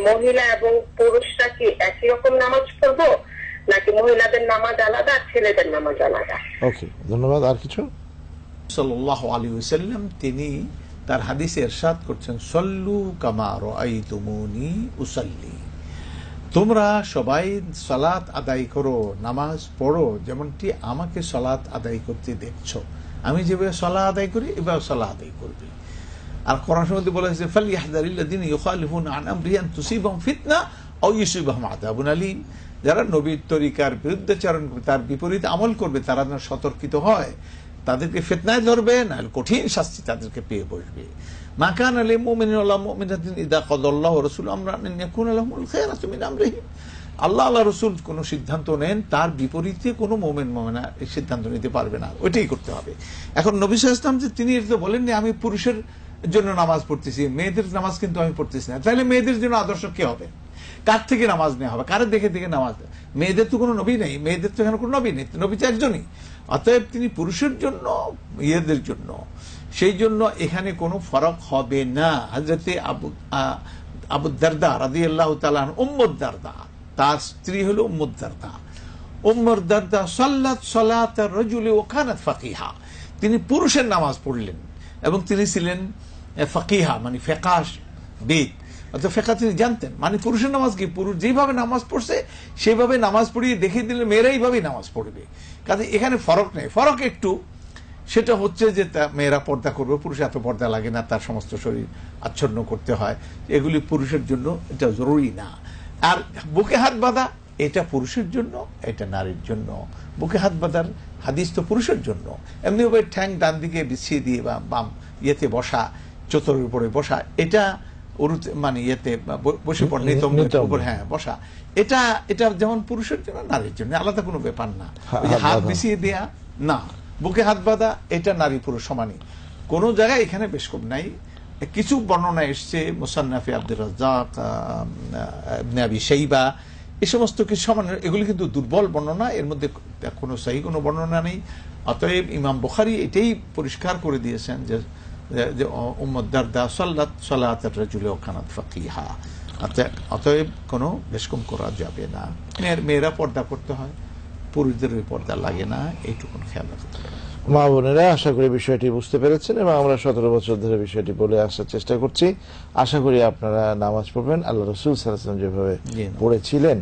মহিলা এবং পুরুষরা কি একই রকম নামাজ পড়ব? নাকি মহিলাদের নামাজ আলাদা আর ছেলেদের নামাজ আলাদা? ওকে ধন্যবাদ। আর কিছু? সাল্লাহ আলী ওসাল্লাম তিনি তার হাদিসে এরশাদ করছেন সল্লু কামার আই তুমুনি উসাল্লি। তোমরা সবাই সালাত আদায় করো নামাজ পড়ো যেমনটি আমাকে সালাত আদায় করতে দেখছ। আমি যেভাবে সলা আদায় করি এভাবে সলা আদায় করবে। আর কোরআন মধ্যে বলা হয়েছে ফালি হাদারিল্লাদিন ইউখালিফুন আন আমরিয়ান তুসিবাহুম ফিতনা আও ইউসিবাহুম আযাবুন আলীম। যারা নবীর তরিকার বিরুদ্ধাচরণ তার বিপরীত আমল করবে, তারা যেন সতর্কিত হয়, তাদেরকে ফিতনায় ধরবে না কঠিন শাস্তি তাদেরকে পেয়ে বসবে। মাকান আলী মুমিন ইদা কদাল্লাহ রাসূল আমরা আল্লাহ আল্লাহ রসুল কোন সিদ্ধান্ত নেন, তার বিপরীতে কোনো মোমেন মোমেনা সিদ্ধান্ত নিতে পারবে না। ওইটাই করতে হবে। এখন নবী সাহা ইসলাম যে তিনি এটা বলেননি, আমি পুরুষের জন্য নামাজ পড়তেছি, মেয়েদের নামাজ কিন্তু আমি পড়তেছি না। তাহলে মেয়েদের জন্য আদর্শ কে হবে? কার থেকে নামাজ নেওয়া হবে? কারে দেখে দেখে নামাজ মেয়েদের তো কোনো নবী নেই, মেয়েদের তো এখানে কোনো নবী নেই, নবী তো একজনই। অতএব তিনি পুরুষের জন্য, ইয়েদের জন্য। সেই জন্য এখানে কোনো ফরক হবে না। হাজরতে আবু আবু দারদা রাদি আল্লাহ তালান উম্মদারদা তার স্ত্রী হলো উম্মদ দারদা। উম্মর দারদা সাল্লাত সালাত রজুলে ওখানাত ফাকিহা। তিনি পুরুষের নামাজ পড়লেন এবং তিনি ছিলেন ফাকিহা মানে ফেকাশ বেদ অর্থাৎ ফেকা তিনি জানতেন। মানে পুরুষের নামাজ কি? পুরুষ যেভাবে নামাজ পড়ছে সেভাবে নামাজ পড়িয়ে দেখিয়ে দিলে মেয়েরা এইভাবেই নামাজ পড়বে। কাজে এখানে ফরক নেই। ফরক একটু, সেটা হচ্ছে যে তা মেয়েরা পর্দা করবে, পুরুষ এত পর্দা লাগে না, তার সমস্ত শরীর আচ্ছন্ন করতে হয়। এগুলি পুরুষের জন্য এটা জরুরি না। আর বুকে হাত বাঁধা, এটা পুরুষের জন্য, এটা নারীর জন্য। বুকে হাত বাঁধার হাদিস তো পুরুষের জন্য। এমনিভাবে ঠ্যাং ডান দিকে বিছিয়ে দিয়ে বা বাম ইয়েতে বসা চতুরের উপরে বসা। এটা উরুতে মানে ইয়েতে বসে পড় নিতম উপর হ্যাঁ বসা। এটা এটা যেমন পুরুষের জন্য নারীর জন্য আলাদা কোনো ব্যাপার না। হাত বিছিয়ে দেয়া না। বুকে হাত বাঁধা এটা নারী পুরুষ সমানই। কোন জায়গায় এখানে বেশ কম নাই। কিছু বর্ণনা এসছে মোসান্নাফি আব্দুল রাজ্জাক আবি সেইবা এই সমস্ত কিছু সমান এগুলি কিন্তু দুর্বল বর্ণনা এর মধ্যে কোনো সাহি কোনো বর্ণনা নেই। অতএব ইমাম বুখারি এটাই পরিষ্কার করে দিয়েছেন যে যে উম্মদ দারদা সাল্লাত সাল্লাত রাজুলে ওখানাত ফাকিহা। অতএব কোনো বেশকম করা যাবে না। মেয়ের মেয়েরা পর্দা করতে হয় পুরুষদের ওই পর্দা লাগে না এইটুকু খেয়াল রাখতে হবে। মা বোনেরা আশা করি বিষয়টি বুঝতে পেরেছেন এবং আমরা সতেরো বছর ধরে বিষয়টি বলে আসার চেষ্টা করছি। আশা করি আপনারা নামাজ পড়বেন। আল্লাহ রসুল সাল্লাম যেভাবে পড়েছিলেন।